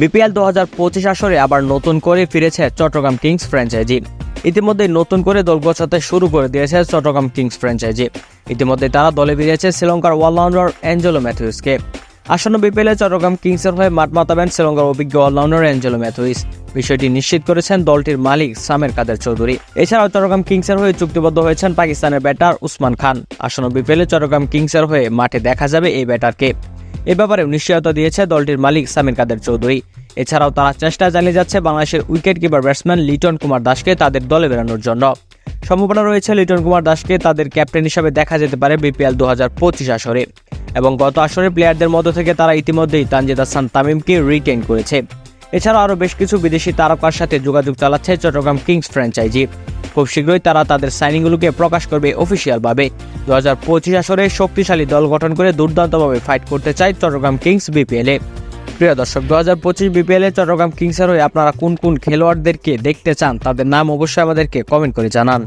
BPL দু হাজার পঁচিশ আসরে আবার নতুন করে ফিরেছে চট্টগ্রাম কিংস ফ্র্যাঞ্চাইজি। ইতিমধ্যে নতুন করে দল গোছাতে শুরু করে দিয়েছে চট্টগ্রাম কিংস ফ্র্যাঞ্চাইজি। ইতিমধ্যে তারা দলে ফিরেছে শ্রীলঙ্কার অলরাউন্ডার অ্যাঞ্জেলো ম্যাথিউসকে আসন্ন বিপিএলে চট্টগ্রাম কিংসের হয়ে মাঠ মাতাবেন শ্রীলঙ্কার অভিজ্ঞ অলরাউন্ডার অ্যাঞ্জেলো ম্যাথুইস। বিষয়টি নিশ্চিত করেছেন দলটির মালিক সামের কাদের চৌধুরী। এছাড়াও চট্টগ্রাম কিংসের হয়ে চুক্তিবদ্ধ হয়েছেন পাকিস্তানের ব্যাটার উসমান খান। আসন্ন বিপিএলে চট্টগ্রাম কিংসের হয়ে মাঠে দেখা যাবে এই ব্যাটারকে। এ ব্যাপারে নিশ্চয়তা দিয়েছে দলটির মালিক সামির কাদের চৌধুরী। এছাড়াও তারা চেষ্টা চালিয়ে যাচ্ছে বাংলাদেশের wicket keeper batsman Liton Kumar দাসকে তাদের দলে বেরানোর জন্য। সম্ভাবনা রয়েছে লিটন কুমার দাসকে তাদের ক্যাপ্টেন হিসাবে দেখা যেতে পারে বিপিএল দু হাজার পঁচিশ আসরে। এবং গত আসরে প্লেয়ারদের মধ্য থেকে তারা ইতিমধ্যেই তানজিদ হাসান তামিমকে রিটেন করেছে। এছাড়াও আরও বেশ কিছু বিদেশি তারকার সাথে যোগাযোগ চালাচ্ছে চট্টগ্রাম কিংস ফ্র্যাঞ্চাইজি। খুব শীঘ্রই তারা তাদের সাইনিংগুলোকে প্রকাশ করবে অফিসিয়ালভাবে। দু হাজার পঁচিশ আসরে শক্তিশালী দল গঠন করে দুর্দান্তভাবে ফাইট করতে চায় চট্টগ্রাম কিংস বিপিএলে। প্রিয় দর্শক, দু হাজার পঁচিশ বিপিএলে চট্টগ্রাম কিংসের হয়ে আপনারা কোন কোন খেলোয়াড়দেরকে দেখতে চান, তাদের নাম অবশ্যই আমাদেরকে কমেন্ট করে জানান।